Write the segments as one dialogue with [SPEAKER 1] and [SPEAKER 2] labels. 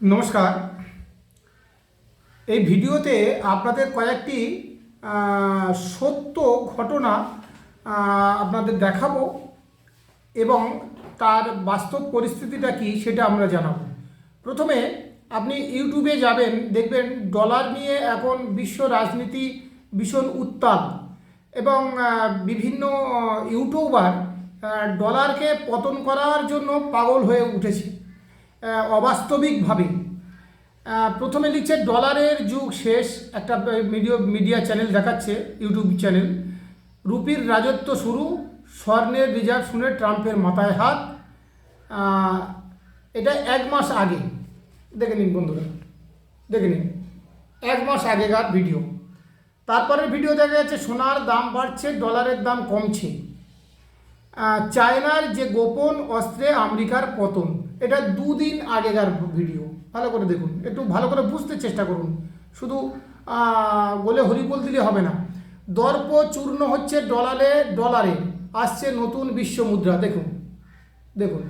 [SPEAKER 1] নমস্কার। এই ভিডিওতে আপনাদের কয়েকটি সত্য ঘটনা আপনাদের দেখাবো এবং তার বাস্তব পরিস্থিতিটা কি সেটা আমরা জানাব। প্রথমে আপনি ইউটিউবে যাবেন, দেখবেন ডলার নিয়ে এখন বিশ্ব রাজনীতি ভীষণ উত্তাল এবং বিভিন্ন ইউটিউবার ডলারকে পতন করার জন্য পাগল হয়ে উঠেছে। অবাস্তবিকভাবে। প্রথমে লিখছে, ডলারের যুগ শেষ। একটা মিডিয়া মিডিয়া চ্যানেল দেখাচ্ছে, ইউটিউব চ্যানেল। রুপির রাজত্ব শুরু, স্বর্ণের রিজার্ভ শুনে ট্রাম্পের মাথায় হাত। এটা এক মাস আগে। দেখে নিন বন্ধুরা, দেখে নিন। এক মাস আগেকার ভিডিও। তারপরের ভিডিও দেখা যাচ্ছে, সোনার দাম বাড়ছে, ডলারের দাম কমছে। চায়নার যে গোপন অস্ত্রে আমেরিকার পতন, এটা দুদিন আগেকার ভিডিও। ভালো করে দেখুন, একটু ভালো করে বুঝতে চেষ্টা করুন। শুধু বলে হরিবল দিলে হবে না। দর্প চূর্ণ হচ্ছে ডলারে ডলারে। আসছে নতুন বিশ্ব মুদ্রা, দেখুন দেখুন।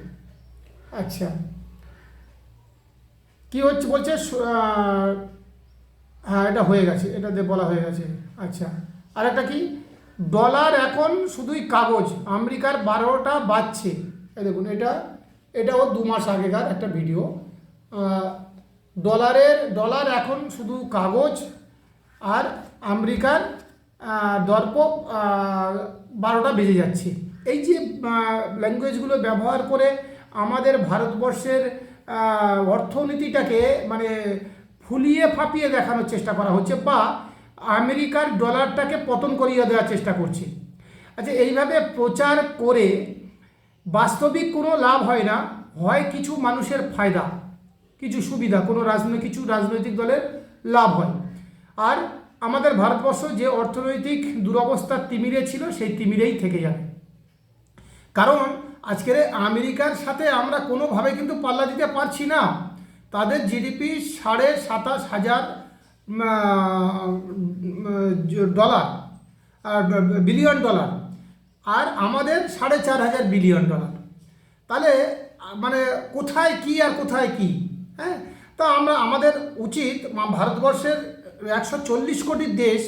[SPEAKER 1] আচ্ছা। কি হচ্ছে বলছে? হ্যাঁ এটা হয়ে গেছে এটা বলা হয়ে গেছে। আচ্ছা। আর একটা কি? ডলার এখন শুধুই কাগজ, আমেরিকার বারোটা বাজছে। এই দেখুন, এটা, এটাও দু মাস আগেকার একটা ভিডিও ডলারের, ডলার এখন শুধু কাগজ আর আমেরিকার দর্প বারোটা বেজে যাচ্ছে। এই যে ল্যাঙ্গুয়েজগুলো ব্যবহার করে আমাদের ভারতবর্ষের অর্থনীতিটাকে মানে ফুলিয়ে ফাঁপিয়ে দেখানোর চেষ্টা করা হচ্ছে বা আমেরিকার ডলারটাকে পতন করিয়ে দেওয়ার চেষ্টা করছে। আচ্ছা এইভাবে প্রচার করে বাস্তবিক কোনো লাভ হয় না, হয় কিছু মানুষের ফায়দা, কিছু সুবিধা, কোনো রাজনৈতিক কিছু রাজনৈতিক দলের লাভ হয়। আর আমাদের ভারতবর্ষ যে অর্থনৈতিক দুরবস্থার তিমিরে ছিল, সেই তিমিরেই থেকে যাবে। কারণ আজকের আমেরিকার সাথে আমরা কোনোভাবে কিন্তু পাল্লা দিতে পারছি না। তাদের জিডিপি সাড়ে সাতাশ হাজার ডলার আর বিলিয়ন ডলার আর আমাদের সাড়ে চার হাজার বিলিয়ন ডলার তাহলে মানে কোথায় কি আর কোথায় কি হ্যাঁ? তা আমরা, আমাদের উচিত ভারতবর্ষের একশো চল্লিশ কোটির দেশ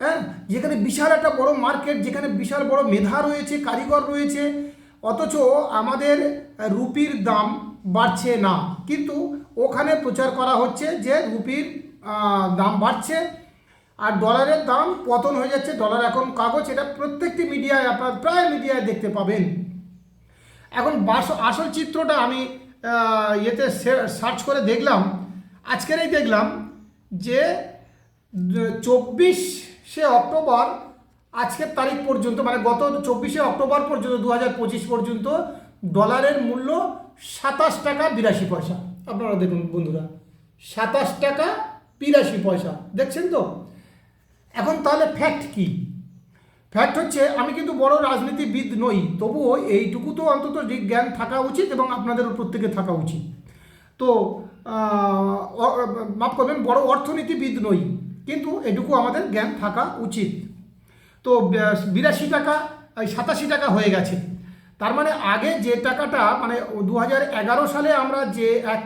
[SPEAKER 1] হ্যাঁ? যেখানে বিশাল একটা বড় মার্কেট যেখানে বিশাল বড় মেধা রয়েছে, কারিগর রয়েছে, অথচ আমাদের রুপির দাম বাড়ছে না। কিন্তু ওখানে প্রচার করা হচ্ছে যে রুপির দাম বাড়ছে। আর ডলারের দাম পতন হয়ে যাচ্ছে ডলার এখন কাগজ। এটা প্রত্যেকটি মিডিয়ায় আপনার প্রায় মিডিয়ায় দেখতে পাবেন। এখন আসল চিত্রটা আমি ইয়েতে সার্চ করে দেখলাম। আজকেরই দেখলাম যে চব্বিশে অক্টোবর, আজকের তারিখ পর্যন্ত মানে গত চব্বিশে অক্টোবর পর্যন্ত দু হাজার পঁচিশ পর্যন্ত ডলারের মূল্য সাতাশ টাকা বিরাশি পয়সা। আপনারা দেখুন বন্ধুরা, সাতাশ টাকা বিরাশি পয়সা। দেখছেন তো? এখন তাহলে ফ্যাক্ট কি? ফ্যাক্ট হচ্ছে, আমি কিন্তু বড় রাজনীতিবিদ নই, তবুও এইটুকু তো অন্তত জ্ঞান থাকা উচিত এবং আপনাদের প্রত্যেকে থাকা উচিত। তো মাফ করবেন, বড় অর্থনীতিবিদ নই, কিন্তু এটুকু আমাদের জ্ঞান থাকা উচিত। তো বিরাশি টাকা, সাতাশি টাকা হয়ে গেছে। তার মানে আগে যে টাকাটা মানে দু সালে আমরা যে এক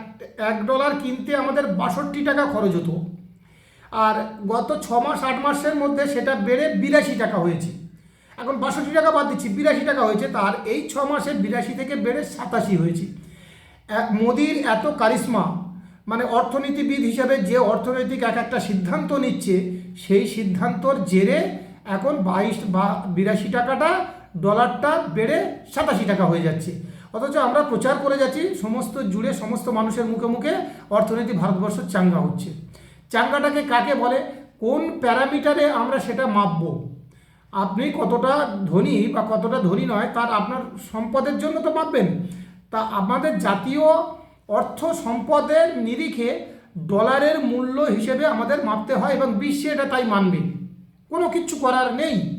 [SPEAKER 1] এক ডলার কিনতে আমাদের বাষট্টি টাকা খরচ হতো, আর গত ছ মাস, আট মাসের মধ্যে সেটা বেড়ে বিরাশি টাকা হয়েছে। এখন বাষট্টি টাকা বাদ দিচ্ছি, বিরাশি টাকা হয়েছে, তার এই ছ মাসে বিরাশি থেকে বেড়ে সাতাশি হয়েছে। মোদির এত কারিশ্মা মানে অর্থনীতিবিদ হিসাবে যে অর্থনৈতিক এক একটা সিদ্ধান্ত নিচ্ছে, সেই সিদ্ধান্তর জেরে এখন বাইশ বা বিরাশি টাকাটা ডলারটা বেড়ে সাতাশি টাকা হয়ে যাচ্ছে। অথচ আমরা প্রচার করে যাচ্ছি, সমস্ত জুড়ে সমস্ত মানুষের মুখে মুখে অর্থনীতি ভারতবর্ষ চাঙ্গা হচ্ছে। চাঙ্গাটাকে কাকে বলে? কোন প্যারামিটারে আমরা সেটা মাপবো? আপনি কতটা ধনী বা কতটা ধনী নয়, তার আপনার সম্পদের জন্য তো মাপবেন। তা আমাদের জাতীয় অর্থ সম্পদের নিরিখে ডলারের মূল্য হিসেবে আমাদের মাপতে হয় এবং বিশ্বে এটা তাই মানবে। কোনো কিছু করার নেই।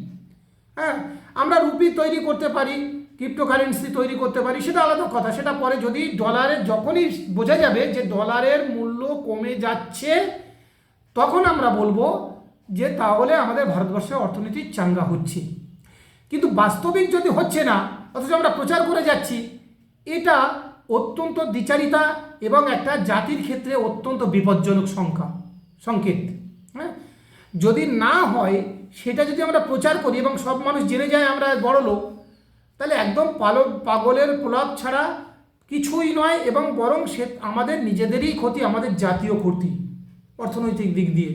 [SPEAKER 1] হ্যাঁ আমরা রুপি তৈরি করতে পারি ক্রিপ্টোকারেন্সি তৈরি করতে পারি, সেটা আলাদা কথা। সেটা পরে যদি ডলারের যখনই বোঝা যাবে যে ডলারের মূল্য কমে যাচ্ছে, তখন আমরা বলব যে তাহলে আমাদের ভারতবর্ষের অর্থনীতি চাঙ্গা হচ্ছে। কিন্তু বাস্তবিক যদি হচ্ছে না, অথচ আমরা প্রচার করে যাচ্ছি, এটা অত্যন্ত দ্বিচারিতা এবং একটা জাতির ক্ষেত্রে অত্যন্ত বিপজ্জনক সংখ্যা, সংকেত। হ্যাঁ যদি না হয় সেটা যদি আমরা প্রচার করি এবং সব মানুষ জেনে যায় আমরা বড় লোক, তাহলে একদম পালো পাগলের প্রলাপ ছাড়া কিছুই নয় এবং বরং সে আমাদের নিজেদেরই ক্ষতি, আমাদের জাতীয় ক্ষতি, অর্থনৈতিক দিক দিয়ে।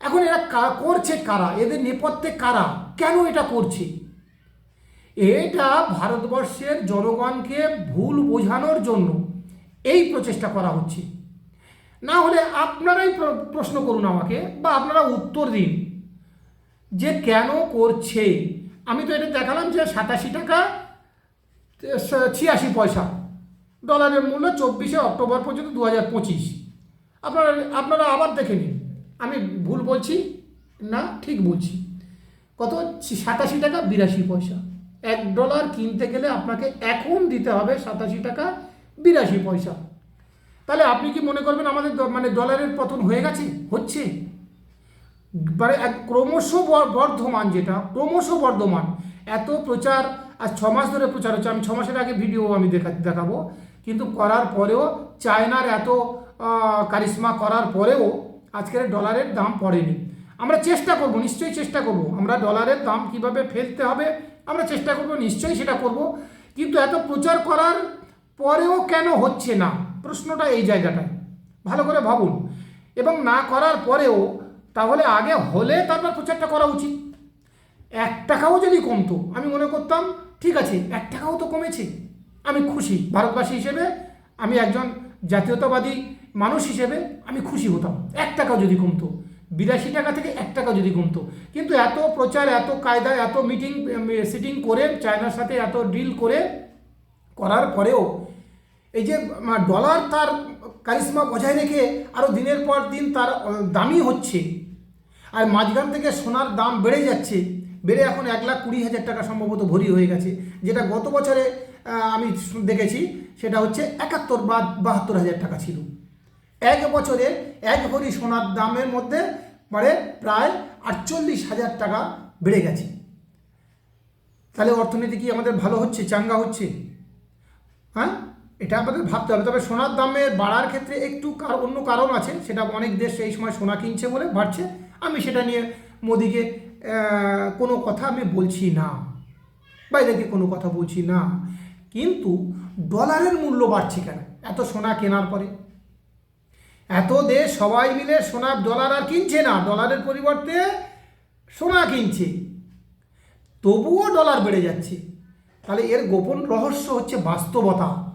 [SPEAKER 1] এখন এরা করছে কারা? এদের নেপথ্যে কারা? কেন এটা করছে? এটা ভারতবর্ষের জনগণকে ভুল বোঝানোর জন্য এই প্রচেষ্টা করা হচ্ছে। না হলে আপনারাই প্রশ্ন করুন আমাকে বা আপনারা উত্তর দিন। যে কেন করছে? আমি তো এটা দেখালাম যে সাতাশি টাকা ছিয়াশি পয়সা। ডলারের মূল্য চব্বিশে অক্টোবর পর্যন্ত দু হাজার পঁচিশ। আপনারা আপনারা আবার দেখে নিন। আমি ভুল বলছি? না, ঠিক বলছি। কত? সাতাশি টাকা, বিরাশি পয়সা। এক ডলার কিনতে গেলে আপনাকে এখন দিতে হবে সাতাশি টাকা, বিরাশি পয়সা। তাহলে আপনি কি মনে করবেন আমাদের মানে ডলারের পতন হয়ে গেছে? হচ্ছে? মানে এক ক্রমশ বর্ধমান যেটা, ক্রমশ বর্ধমান। এত প্রচার আর ছ মাস ধরে প্রচার হচ্ছে। আমি ছ মাসের আগে ভিডিও আমি দেখা, দেখাবো। কিন্তু করার পরেও, চায়নার এত কারিশমা করার পরেও আজকের ডলারের দাম পড়েনি। আমরা চেষ্টা করব, নিশ্চয়ই চেষ্টা করব। আমরা ডলারের দাম কীভাবে ফেলতে হবে, আমরা চেষ্টা করব, নিশ্চয়ই সেটা করব। কিন্তু এত প্রচার করার পরেও কেন হচ্ছে না? প্রশ্নটা এই জায়গাটায়। ভালো করে ভাবুন। এবং না করার পরেও তাহলে আগে হলে তারপর প্রচারটা করা উচিত। এক টাকাও যদি কমতো, আমি মনে করতাম, ঠিক আছে, এক টাকাও তো কমেছে, আমি খুশি। ভারতবাসী হিসেবে আমি একজন জাতীয়তাবাদী মানুষ হিসেবে আমি খুশি হতাম। এক টাকাও যদি কমতো, বিরাশি টাকা থেকে এক টাকা যদি কমতো। কিন্তু এত প্রচার, এত কায়দা, এত মিটিং সিটিং করে, চায়নার সাথে এত ডিল করে, করার পরেও এই যে ডলার তার কারিশমা বজায় রেখে আরও দিনের পর দিন তার দামই হচ্ছে। আর মাঝখান থেকে সোনার দাম বেড়ে যাচ্ছে। বেড়ে এখন এক লাখ কুড়ি হাজার টাকা সম্ভবত ভরি হয়ে গেছে। যেটা গত বছরে আমি দেখেছি, সেটা হচ্ছে একাত্তর বা বাহাত্তর হাজার টাকা ছিল। এক বছরে এক ভরি সোনার দামের মধ্যে মানে প্রায় আটচল্লিশ হাজার টাকা বেড়ে গেছে। তাহলে অর্থনীতি কি আমাদের ভালো হচ্ছে, চাঙ্গা হচ্ছে? হ্যাঁ? এটা আমাদের ভাবতে হবে। তবে সোনার দামের বাড়ার ক্ষেত্রে একটু অন্য কারণ আছে। সেটা অনেক দেশ এই সময় সোনা কিনছে বলে বাড়ছে। আমি সেটা নিয়ে মোদিকে কোনো কথা আমি বলছি না। বাইরেকে কোনো কথা বলছি না। কিন্তু ডলারের মূল্য বাড়ছে কেন? এত সোনা কেনার পরে। এত দেশ সবাই মিলে সোনার ডলার আর কিনছে না। ডলারের পরিবর্তে সোনা কিনছে। তবুও ডলার বেড়ে যাচ্ছে। তাহলে এর গোপন রহস্য হচ্ছে বাস্তবতা।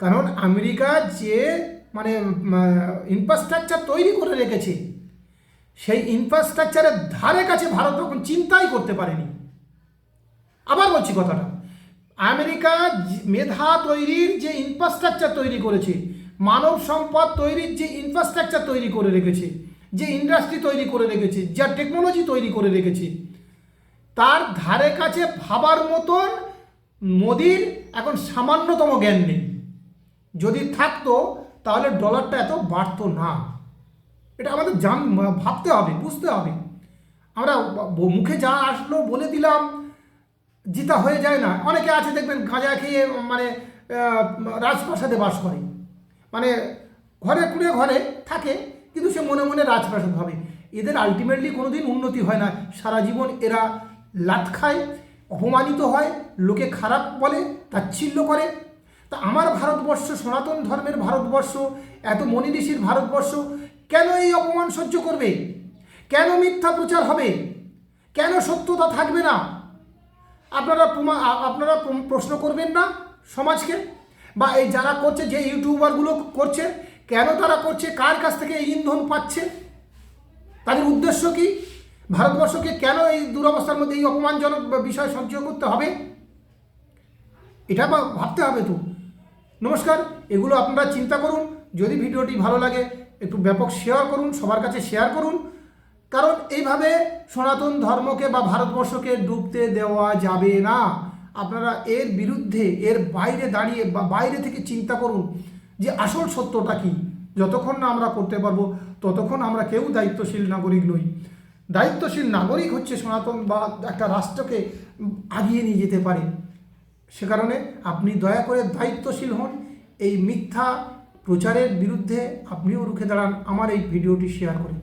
[SPEAKER 1] কারণ আমেরিকা যে মানে ইনফ্রাস্ট্রাকচার তৈরি করে রেখেছে, সেই ইনফ্রাস্ট্রাকচারের ধারে কাছে ভারত তখন চিন্তাই করতে পারেনি। আবার বলছি কথাটা, আমেরিকা মেধা তৈরির যে ইনফ্রাস্ট্রাকচার তৈরি করেছে, মানব সম্পদ তৈরির যে ইনফ্রাস্ট্রাকচার তৈরি করে রেখেছে, যে ইন্ডাস্ট্রি তৈরি করে রেখেছে, যা টেকনোলজি তৈরি করে রেখেছে, তার ধারে কাছে ভাবার মতন মোদির এখন সামান্যতম জ্ঞান নেই। যদি থাকতো, তাহলে ডলারটা এত বাড়তো না। এটা আমাদের জান, ভাবতে হবে, বুঝতে হবে। আমরা মুখে যা আসলো বলে দিলাম, জিতা হয়ে যায় না। অনেকে আছে, দেখবেন গাঁজা খেয়ে মানে রাজপ্রাসাদে বাস করে। মানে ঘরে কুড়ে ঘরে থাকে, কিন্তু সে মনে মনে রাজপ্রাসাদ হবে এদের আলটিমেটলি কোনো দিন উন্নতি হয় না। সারা জীবন এরা লাত খায়, অপমানিত হয়, লোকে খারাপ বলে, তাচ্ছিল্য করে। তা আমার ভারতবর্ষ, সনাতন ধর্মের ভারতবর্ষ, এত মনি ঋষির ভারতবর্ষ, কেন এই অপমান সহ্য করবে? কেন মিথ্যা প্রচার হবে? কেন সত্যতা থাকবে না? আপনারা প্রমা- আপনারা প্রশ্ন করবেন না সমাজকে? বা এই যারা করছে, যে ইউটিউবারগুলো করছে, কেন তারা করছে? কার কাছ থেকে এই ইন্ধন পাচ্ছে? তাদের উদ্দেশ্য কি? ভারতবর্ষকে কেন এই দুরবস্থার মধ্যে এই অপমানজনক বিষয় সহ্য করতে হবে? এটা ভাবতে হবে তো। নমস্কার, এগুলো আপনারা চিন্তা করুন, যদি ভিডিওটি ভালো লাগে, একটু ব্যাপক শেয়ার করুন, সবার কাছে শেয়ার করুন। কারণ এইভাবে সনাতন ধর্মকে বা ভারতবর্ষকে ডুবতে দেওয়া যাবে না। আপনারা এর বিরুদ্ধে, এর বাইরে দাঁড়িয়ে বা বাইরে থেকে চিন্তা করুন যে আসল সত্যটা কি। যতক্ষণ না আমরা করতে পারব, ততক্ষণ আমরা কেউ দায়িত্বশীল নাগরিক নই। দায়িত্বশীল নাগরিক হচ্ছে সনাতন বা একটা রাষ্ট্রকে আগিয়ে নিয়ে যেতে পারে। সে কারণে আপনি দয়া করে দায়িত্বশীল হন। এই মিথ্যা প্রচারের বিরুদ্ধে আপনিও রুখে দাঁড়ান। আমার এই ভিডিওটি শেয়ার করে